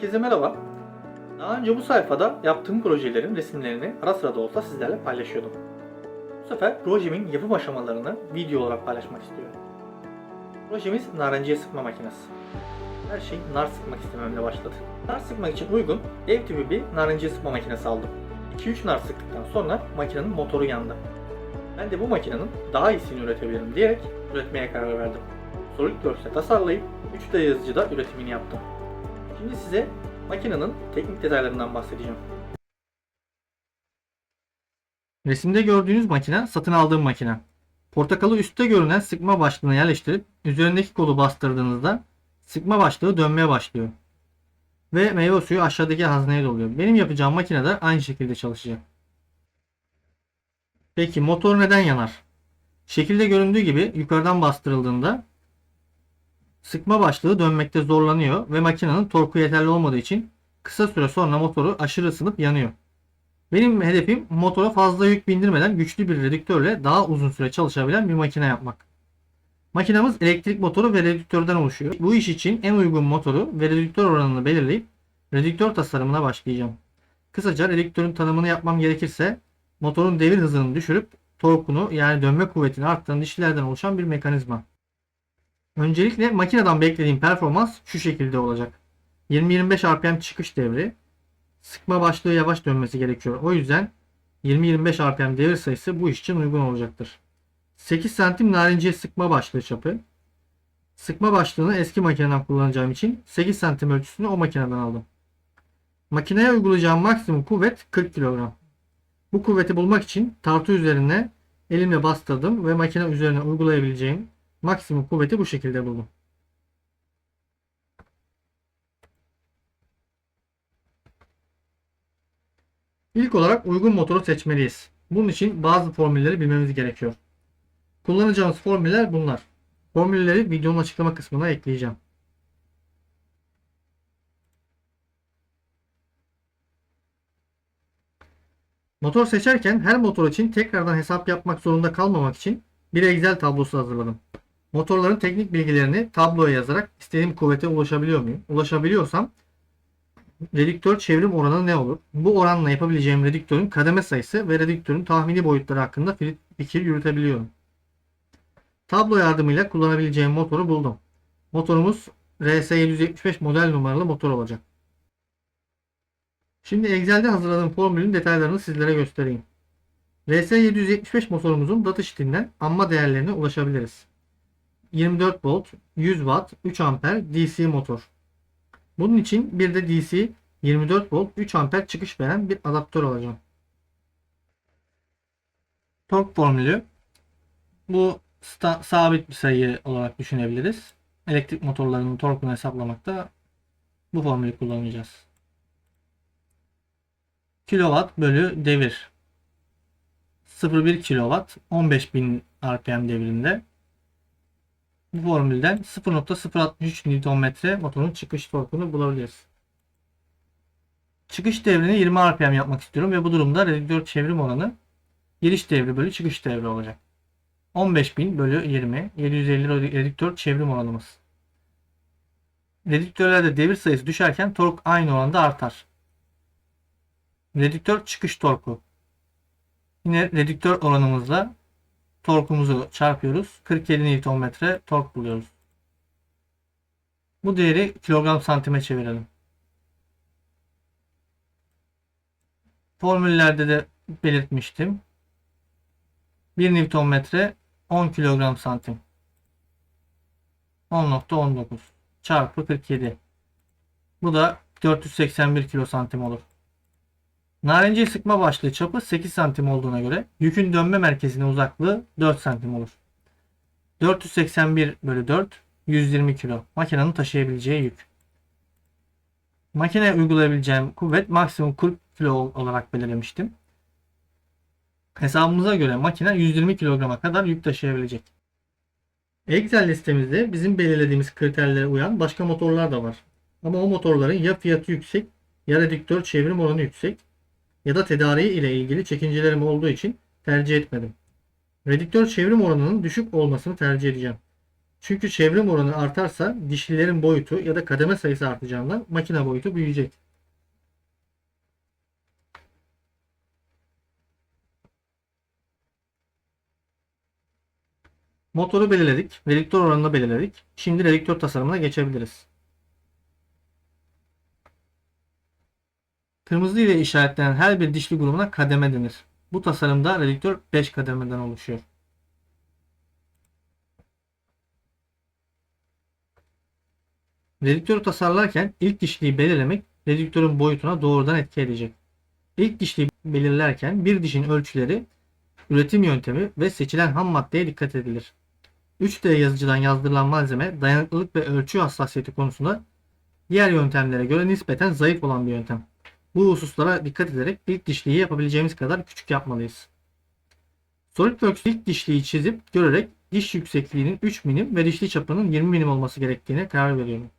Herkese merhaba. Daha önce bu sayfada yaptığım projelerin resimlerini ara sıra da olsa sizlerle paylaşıyordum. Bu sefer projemin yapım aşamalarını video olarak paylaşmak istiyorum. Projemiz narenciye sıkma makinesi. Her şey nar sıkmak istememle başladı. Nar sıkmak için uygun ev tipi bir narenciye sıkma makinesi aldım. 2-3 nar sıktıktan sonra makinenin motoru yandı. Ben de bu makinenin daha iyisini üretebilirim diyerek üretmeye karar verdim. SolidWorks'e tasarlayıp 3D yazıcıda üretimini yaptım. Şimdi size makinenin teknik detaylarından bahsedeceğim. Resimde gördüğünüz makine satın aldığım makine. Portakalı üstte görünen sıkma başlığına yerleştirip üzerindeki kolu bastırdığınızda sıkma başlığı dönmeye başlıyor. Ve meyve suyu aşağıdaki hazneye doluyor. Benim yapacağım makine de aynı şekilde çalışacak. Peki motor neden yanar? Şekilde göründüğü gibi yukarıdan bastırıldığında sıkma başlığı dönmekte zorlanıyor ve makinenin torku yeterli olmadığı için kısa süre sonra motoru aşırı ısınıp yanıyor. Benim hedefim motora fazla yük bindirmeden güçlü bir redüktörle daha uzun süre çalışabilen bir makine yapmak. Makinamız elektrik motoru ve redüktörden oluşuyor. Bu iş için en uygun motoru ve redüktör oranını belirleyip redüktör tasarımına başlayacağım. Kısaca redüktörün tanımını yapmam gerekirse motorun devir hızını düşürüp torkunu yani dönme kuvvetini arttıran dişlilerden oluşan bir mekanizma. Öncelikle makineden beklediğim performans şu şekilde olacak. 20-25 RPM çıkış devri. Sıkma başlığı yavaş dönmesi gerekiyor. O yüzden 20-25 RPM devir sayısı bu iş için uygun olacaktır. 8 santim narinciye sıkma başlığı çapı. Sıkma başlığını eski makineden kullanacağım için 8 santim ölçüsünü o makineden aldım. Makineye uygulayacağım maksimum kuvvet 40 kilogram. Bu kuvveti bulmak için tartı üzerine elimle bastırdım ve makine üzerine uygulayabileceğim maksimum kuvveti bu şekilde buldum. İlk olarak uygun motoru seçmeliyiz. Bunun için bazı formülleri bilmemiz gerekiyor. Kullanacağımız formüller bunlar. Formülleri videonun açıklama kısmına ekleyeceğim. Motor seçerken her motor için tekrardan hesap yapmak zorunda kalmamak için bir Excel tablosu hazırladım. Motorların teknik bilgilerini tabloya yazarak istediğim kuvvete ulaşabiliyor muyum? Ulaşabiliyorsam redüktör çevrim oranı ne olur? Bu oranla yapabileceğim redüktörün kademe sayısı ve redüktörün tahmini boyutları hakkında fikir yürütebiliyorum. Tablo yardımıyla kullanabileceğim motoru buldum. Motorumuz RS775 model numaralı motor olacak. Şimdi Excel'de hazırladığım formülün detaylarını sizlere göstereyim. RS775 motorumuzun data sheetinden amma değerlerine ulaşabiliriz. 24 volt, 100 watt, 3 amper DC motor. Bunun için bir de DC 24 volt 3 amper çıkış veren bir adaptör alacağım. Tork formülü bu sabit bir sayı olarak düşünebiliriz. Elektrik motorlarının torkunu hesaplamakta bu formülü kullanacağız. Kilowatt bölü devir 0,1 kilowatt 15.000 RPM devirinde bu formülden 0.063 Nm motorun çıkış torkunu bulabiliriz. Çıkış devrini 20 RPM yapmak istiyorum ve bu durumda redüktör çevrim oranı giriş devri bölü çıkış devri olacak. 15.000 bölü 20 750 redüktör çevrim oranımız. Redüktörlerde devir sayısı düşerken tork aynı oranda artar. Redüktör çıkış torku. Yine redüktör oranımızla torkumuzu çarpıyoruz. 47 Nm tork buluyoruz. Bu değeri kilogram santime çevirelim. Formüllerde de belirtmiştim. 1 Nm 10 kilogram santim. 10.19 çarpı 47. Bu da 481 kilo santim olur. Narenciye sıkma başlığı çapı 8 santim olduğuna göre yükün dönme merkezine uzaklığı 4 santim olur. 481 bölü 4 120 kilo. Makinenin taşıyabileceği yük. Makineye uygulayabileceğim kuvvet maksimum 40 kilo olarak belirlemiştim. Hesabımıza göre makine 120 kilograma kadar yük taşıyabilecek. Excel listemizde bizim belirlediğimiz kriterlere uyan başka motorlar da var. Ama o motorların ya fiyatı yüksek ya redüktör çevrim oranı yüksek ya da tedariği ile ilgili çekincelerim olduğu için tercih etmedim. Redüktör çevrim oranının düşük olmasını tercih edeceğim. Çünkü çevrim oranı artarsa dişlilerin boyutu ya da kademe sayısı artacağından makine boyutu büyüyecek. Motoru belirledik. Redüktör oranını belirledik. Şimdi redüktör tasarımına geçebiliriz. Kırmızı ile işaretlenen her bir dişli grubuna kademe denir. Bu tasarımda redüktör 5 kademeden oluşuyor. Redüktörü tasarlarken ilk dişliyi belirlemek redüktörün boyutuna doğrudan etki edecek. İlk dişliyi belirlerken bir dişin ölçüleri, üretim yöntemi ve seçilen ham maddeye dikkat edilir. 3D yazıcıdan yazdırılan malzeme dayanıklılık ve ölçü hassasiyeti konusunda diğer yöntemlere göre nispeten zayıf olan bir yöntem. Bu hususlara dikkat ederek ilk dişliği yapabileceğimiz kadar küçük yapmalıyız. SolidWorks ilk dişliği çizip görerek diş yüksekliğinin 3 milim ve dişli çapının 20 milim olması gerektiğine karar veriyorum.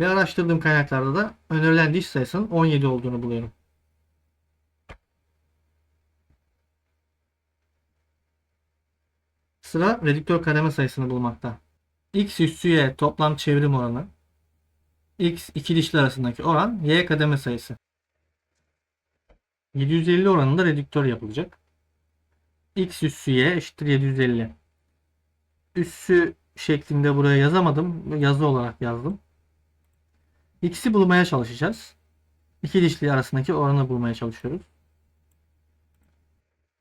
Ve araştırdığım kaynaklarda da önerilen diş sayısının 17 olduğunu buluyorum. Sıra redüktör kademe sayısını bulmakta. X üssü Y toplam çevrim oranı. X iki dişli arasındaki oran Y kademe sayısı. 750 oranında redüktör yapılacak. X üssü Y eşittir 750. Üssü şeklinde buraya yazamadım. Yazı olarak yazdım. X'i bulmaya çalışacağız. İki dişli arasındaki oranı bulmaya çalışıyoruz.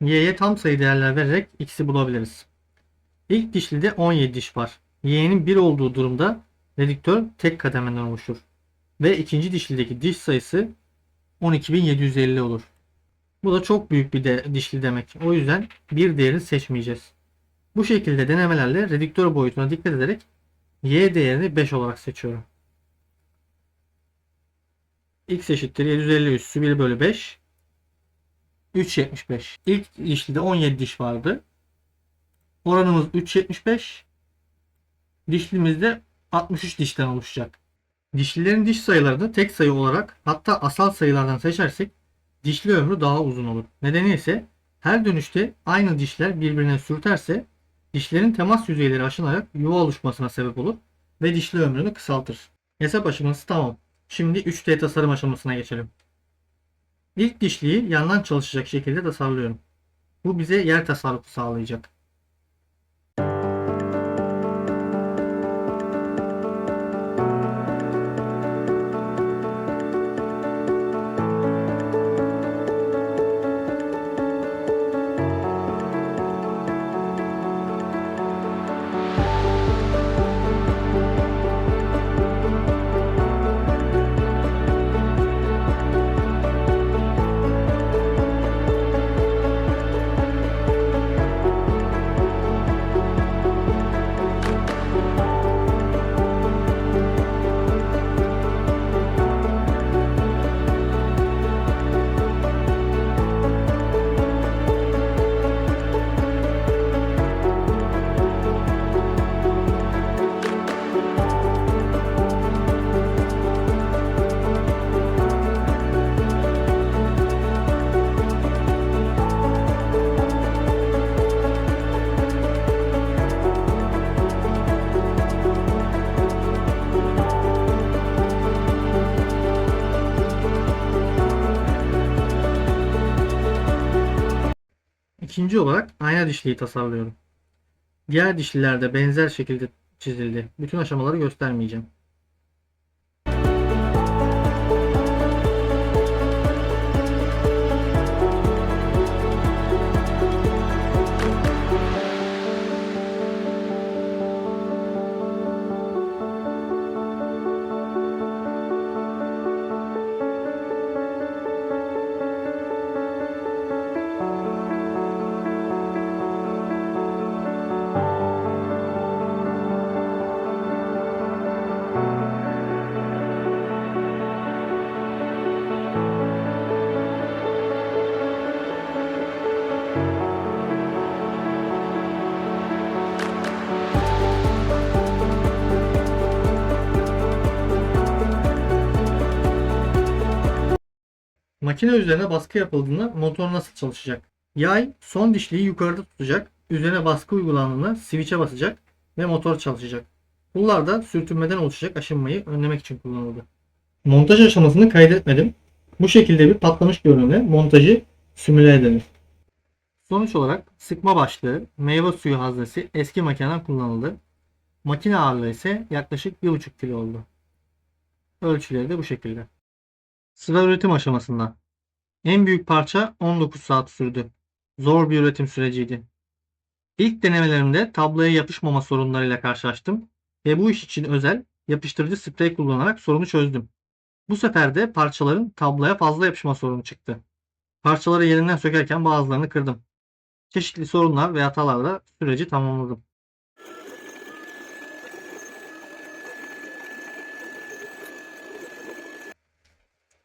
Y'ye tam sayı değerler vererek X'i bulabiliriz. İlk dişlide 17 diş var. Y'nin 1 olduğu durumda redüktör tek kademeden oluşur. Ve ikinci dişlideki diş sayısı 12.750 olur. Bu da çok büyük bir de, dişli demek. O yüzden bir değerini seçmeyeceğiz. Bu şekilde denemelerle redüktör boyutuna dikkat ederek Y değerini 5 olarak seçiyorum. X eşittir 750 üssü 1 bölü 5. 3.75. İlk dişlide 17 diş vardı. Oranımız 3.75. Dişlimizde 63 dişten oluşacak. Dişlilerin diş sayılarını tek sayı olarak hatta asal sayılardan seçersek dişli ömrü daha uzun olur. Nedeni ise her dönüşte aynı dişler birbirine sürterse dişlerin temas yüzeyleri aşınarak yuva oluşmasına sebep olur ve dişli ömrünü kısaltır. Hesap aşaması tamam. Şimdi 3D tasarım aşamasına geçelim. İlk dişliği yandan çalışacak şekilde tasarlıyorum. Bu bize yer tasarrufu sağlayacak. İkinci olarak ayna dişliği tasarlıyorum. Diğer dişliler de benzer şekilde çizildi. Bütün aşamaları göstermeyeceğim. Makine üzerine baskı yapıldığında motor nasıl çalışacak? Yay son dişliği yukarıda tutacak. Üzerine baskı uygulandığında switch'e basacak ve motor çalışacak. Pullar da sürtünmeden oluşacak aşınmayı önlemek için kullanıldı. Montaj aşamasını kaydetmedim. Bu şekilde bir patlamış görünümle montajı simüle edelim. Sonuç olarak sıkma başlığı, meyve suyu haznesi eski makineden kullanıldı. Makine ağırlığı ise yaklaşık 1,5 kilo oldu. Ölçüleri de bu şekilde. Sıra üretim aşamasında. En büyük parça 19 saat sürdü. Zor bir üretim süreciydi. İlk denemelerimde tabloya yapışmama sorunlarıyla karşılaştım ve bu iş için özel yapıştırıcı sprey kullanarak sorunu çözdüm. Bu sefer de parçaların tabloya fazla yapışma sorunu çıktı. Parçaları yerinden sökerken bazılarını kırdım. Çeşitli sorunlar ve hatalarla süreci tamamladım.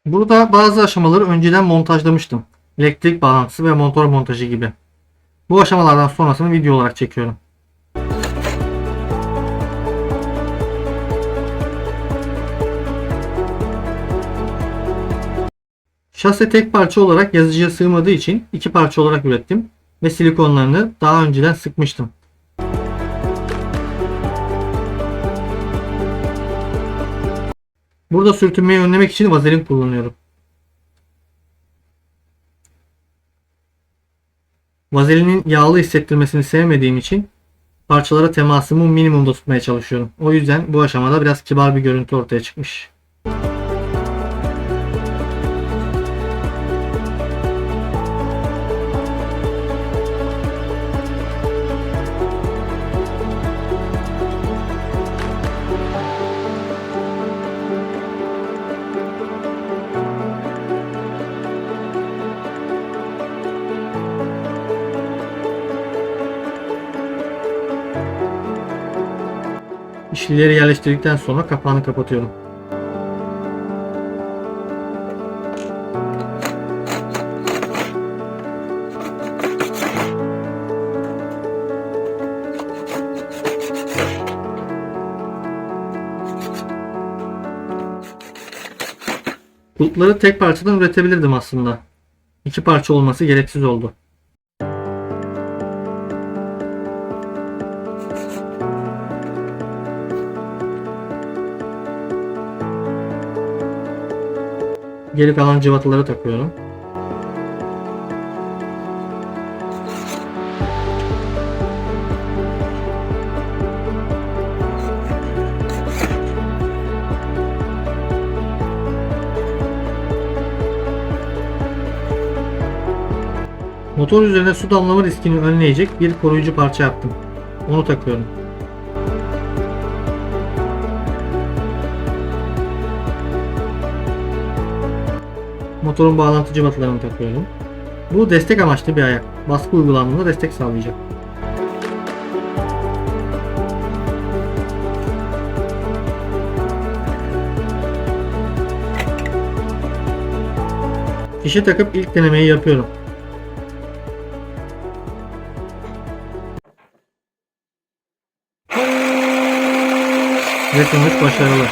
Burada bazı aşamaları önceden montajlamıştım. Elektrik bağlantısı ve motor montajı gibi. Bu aşamalardan sonrasını video olarak çekiyorum. Şase tek parça olarak yazıcıya sığmadığı için iki parça olarak ürettim ve silikonlarını daha önceden sıkmıştım. Burada sürtünmeyi önlemek için vazelin kullanıyorum. Vazelinin yağlı hissettirmesini sevmediğim için parçalara temasımı minimumda tutmaya çalışıyorum. O yüzden bu aşamada biraz kibar bir görüntü ortaya çıkmış. İşlileri yerleştirdikten sonra kapağını kapatıyorum. Kulpları tek parçadan üretebilirdim aslında. İki parça olması gereksiz oldu. Geri kalan cıvataları takıyorum. Motor üzerine su damlama riskini önleyecek bir koruyucu parça yaptım. Onu takıyorum. Motorun bağlantı cıvatalarını takıyorum. Bu destek amaçlı bir ayak. Baskı uygulandığında destek sağlayacak. Fişe takıp ilk denemeyi yapıyorum. Ve sonuç başarılı.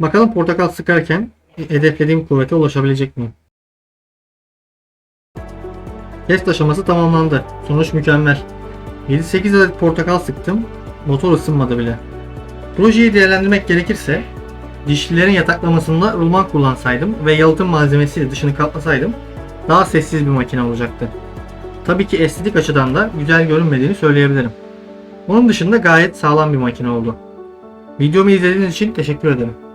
Bakalım portakal sıkarken hedeflediğim kuvvete ulaşabilecek miyim? Test aşaması tamamlandı. Sonuç mükemmel. 7-8 adet portakal sıktım. Motor ısınmadı bile. Projeyi değerlendirmek gerekirse dişlilerin yataklamasında rulman kullansaydım ve yalıtım malzemesiyle dışını kaplasaydım daha sessiz bir makine olacaktı. Tabii ki estetik açıdan da güzel görünmediğini söyleyebilirim. Onun dışında gayet sağlam bir makine oldu. Videomu izlediğiniz için teşekkür ederim.